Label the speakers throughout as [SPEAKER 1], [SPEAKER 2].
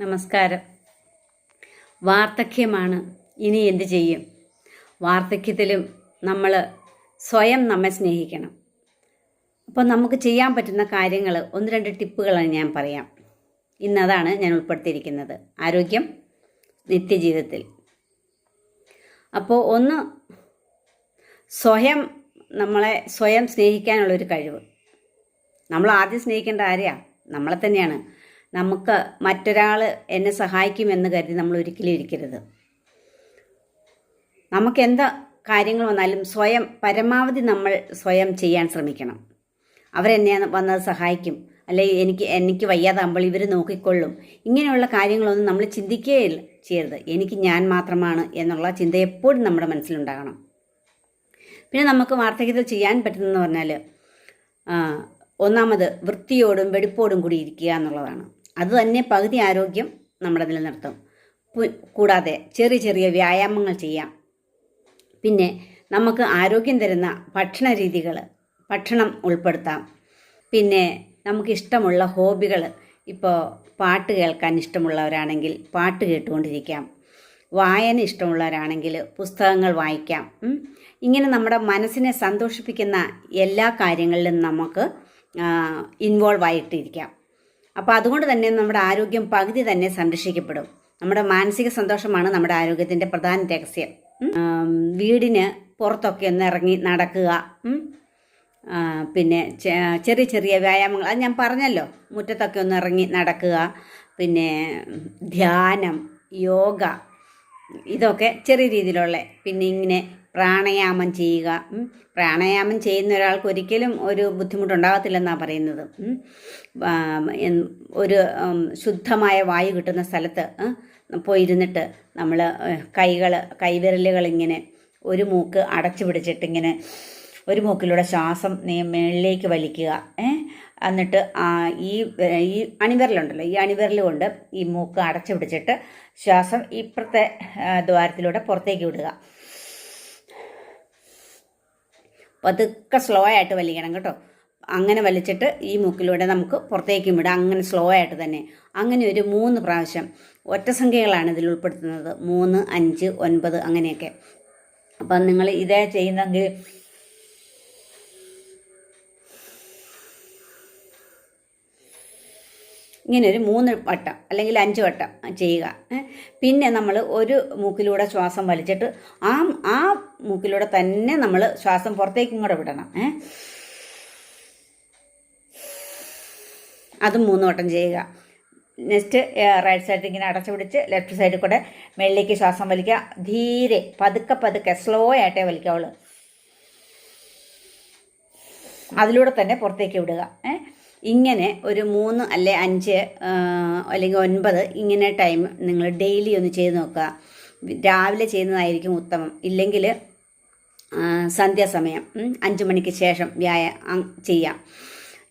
[SPEAKER 1] നമസ്കാരം. വാർദ്ധക്യമാണ്. ഇനി എന്ത് ചെയ്യും? വാർദ്ധക്യത്തിലും നമ്മൾ സ്വയം നമ്മെ സ്നേഹിക്കണം. അപ്പോൾ നമുക്ക് ചെയ്യാൻ പറ്റുന്ന കാര്യങ്ങൾ ഒന്ന് രണ്ട് ടിപ്പുകളാണ് ഞാൻ പറയാം. ഇന്നതാണ് ഞാൻ ഉൾപ്പെടുത്തിയിരിക്കുന്നത്. ആരോഗ്യം നിത്യജീവിതത്തിൽ. അപ്പോൾ ഒന്ന് സ്വയം നമ്മളെ സ്വയം സ്നേഹിക്കാനുള്ളൊരു കഴിവ്. നമ്മൾ ആദ്യം സ്നേഹിക്കേണ്ട ആരെയാണ് നമ്മളെ തന്നെയാണ്. നമുക്ക് മറ്റൊരാൾ എന്നെ സഹായിക്കുമെന്ന് കരുതി നമ്മൾ ഒരിക്കലും ഇരിക്കരുത്. നമുക്ക് എന്താ കാര്യങ്ങൾ വന്നാലും സ്വയം പരമാവധി നമ്മൾ സ്വയം ചെയ്യാൻ ശ്രമിക്കണം. അവരെന്നെ വന്നത് സഹായിക്കും. അല്ലെങ്കിൽ എനിക്ക് എനിക്ക് വയ്യാതാകുമ്പോൾ ഇവർ നോക്കിക്കൊള്ളും. ഇങ്ങനെയുള്ള കാര്യങ്ങളൊന്നും നമ്മൾ ചിന്തിക്കുകയില്ല ചെയ്യരുത്. എനിക്ക് ഞാൻ മാത്രമാണ് എന്നുള്ള ചിന്ത എപ്പോഴും നമ്മുടെ മനസ്സിലുണ്ടാകണം. പിന്നെ നമുക്ക് വാർദ്ധക്യത്തിൽ ചെയ്യാൻ പറ്റുന്നതെന്ന് പറഞ്ഞാൽ ഒന്നാമത് വൃത്തിയോടും വെടിപ്പോടും കൂടി ഇരിക്കുക എന്നുള്ളതാണ്. അത് തന്നെ പകുതി ആരോഗ്യം നമ്മുടെ നിലനിർത്തും. കൂടാതെ ചെറിയ ചെറിയ വ്യായാമങ്ങൾ ചെയ്യാം. പിന്നെ നമുക്ക് ആരോഗ്യം തരുന്ന ഭക്ഷണ രീതികൾ ഭക്ഷണം ഉൾപ്പെടുത്താം. പിന്നെ നമുക്ക് ഇഷ്ടമുള്ള ഹോബികൾ ഇപ്പോൾ പാട്ട് കേൾക്കാൻ ഇഷ്ടമുള്ളവരാണെങ്കിൽ പാട്ട് കേട്ടുകൊണ്ടിരിക്കാം. വായന ഇഷ്ടമുള്ളവരാണെങ്കിൽ പുസ്തകങ്ങൾ വായിക്കാം. ഇങ്ങനെ നമ്മുടെ മനസ്സിനെ സന്തോഷിപ്പിക്കുന്ന എല്ലാ കാര്യങ്ങളിലും നമുക്ക് ഇൻവോൾവ് ആയിട്ടിരിക്കാം. അപ്പോൾ അതുകൊണ്ട് തന്നെ നമ്മുടെ ആരോഗ്യം പകുതി തന്നെ സംരക്ഷിക്കപ്പെടും. നമ്മുടെ മാനസിക സന്തോഷമാണ് നമ്മുടെ ആരോഗ്യത്തിന്റെ പ്രധാന രഹസ്യം. വീടിന് പുറത്തൊക്കെ ഒന്ന് ഇറങ്ങി നടക്കുക. പിന്നെ ചെറിയ ചെറിയ വ്യായാമങ്ങൾ. അത് ഞാൻ പറഞ്ഞല്ലോ. മുറ്റത്തൊക്കെ ഒന്ന് ഇറങ്ങി നടക്കുക. പിന്നെ ധ്യാനം യോഗ ഇതൊക്കെ ചെറിയ രീതിയിലുള്ള പിന്നെ ഇങ്ങനെ പ്രാണായാമം ചെയ്യുക. പ്രാണയാമം ചെയ്യുന്ന ഒരാൾക്ക് ഒരിക്കലും ഒരു ബുദ്ധിമുട്ടുണ്ടാകത്തില്ലെന്നാണ് പറയുന്നത്. ഒരു ശുദ്ധമായ വായു കിട്ടുന്ന സ്ഥലത്ത് പോയിരുന്നിട്ട് നമ്മൾ കൈകൾ കൈവിരലുകൾ ഇങ്ങനെ ഒരു മൂക്ക് അടച്ചു പിടിച്ചിട്ട് ഇങ്ങനെ ഒരു മൂക്കിലൂടെ ശ്വാസം നീ മേളിലേക്ക് വലിക്കുക. എന്നിട്ട് ഈ ഈ അണിവിരലുണ്ടല്ലോ ഈ അണിവിരൽ കൊണ്ട് ഈ മൂക്ക് അടച്ചു പിടിച്ചിട്ട് ശ്വാസം ഇപ്പുറത്തെ ദ്വാരത്തിലൂടെ പുറത്തേക്ക് വിടുക. പതുക്കെ സ്ലോ ആയിട്ട് വലിക്കണം കേട്ടോ. അങ്ങനെ വലിച്ചിട്ട് ഈ മൂക്കിലൂടെ നമുക്ക് പുറത്തേക്കും വിടാം. അങ്ങനെ സ്ലോ ആയിട്ട് തന്നെ. അങ്ങനെ ഒരു മൂന്ന് പ്രാവശ്യം ഒറ്റ സംഖ്യകളാണ് ഇതിൽ ഉൾപ്പെടുത്തുന്നത്. മൂന്ന് അഞ്ച് ഒൻപത് അങ്ങനെയൊക്കെ. അപ്പം നിങ്ങൾ ഇതേ ചെയ്യുന്നെങ്കിൽ ഇങ്ങനെ ഒരു മൂന്ന് വട്ടം അല്ലെങ്കിൽ അഞ്ച് വട്ടം ചെയ്യുക. പിന്നെ നമ്മൾ ഒരു മൂക്കിലൂടെ ശ്വാസം വലിച്ചിട്ട് ആ ആ മൂക്കിലൂടെ തന്നെ നമ്മൾ ശ്വാസം പുറത്തേക്കും കൂടെ വിടണം. അതും മൂന്ന് വട്ടം ചെയ്യുക. നെക്സ്റ്റ് റൈറ്റ് സൈഡിൽ ഇങ്ങനെ അടച്ചു പിടിച്ച് ലെഫ്റ്റ് സൈഡിൽ കൂടെ മേളിലേക്ക് ശ്വാസം വലിക്കുക. ധീരെ പതുക്കെ പതുക്കെ സ്ലോ ആയിട്ടേ വലിക്കാവുള്ളൂ. അതിലൂടെ തന്നെ പുറത്തേക്ക് വിടുക. ഏ. ഇങ്ങനെ ഒരു മൂന്ന് അല്ലെ അഞ്ച് അല്ലെങ്കിൽ ഒൻപത് ഇങ്ങനെ ടൈം നിങ്ങൾ ഡെയിലി ഒന്ന് ചെയ്ത് നോക്കുക. രാവിലെ ചെയ്യുന്നതായിരിക്കും ഉത്തമം. ഇല്ലെങ്കിൽ സന്ധ്യാസമയം അഞ്ച് മണിക്ക് ശേഷം വ്യായാമം ചെയ്യാം.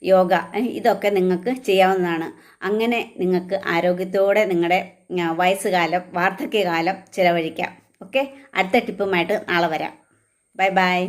[SPEAKER 1] യോഗ ഇതൊക്കെ നിങ്ങൾക്ക് ചെയ്യാവുന്നതാണ്. അങ്ങനെ നിങ്ങൾക്ക് ആരോഗ്യത്തോടെ നിങ്ങളുടെ വയസ്സുകാലം വാർദ്ധക്യകാലം ചിലവഴിക്കാം. ഓക്കെ അടുത്ത ടിപ്പുമായിട്ട് നാളെ വരാം. Bye bye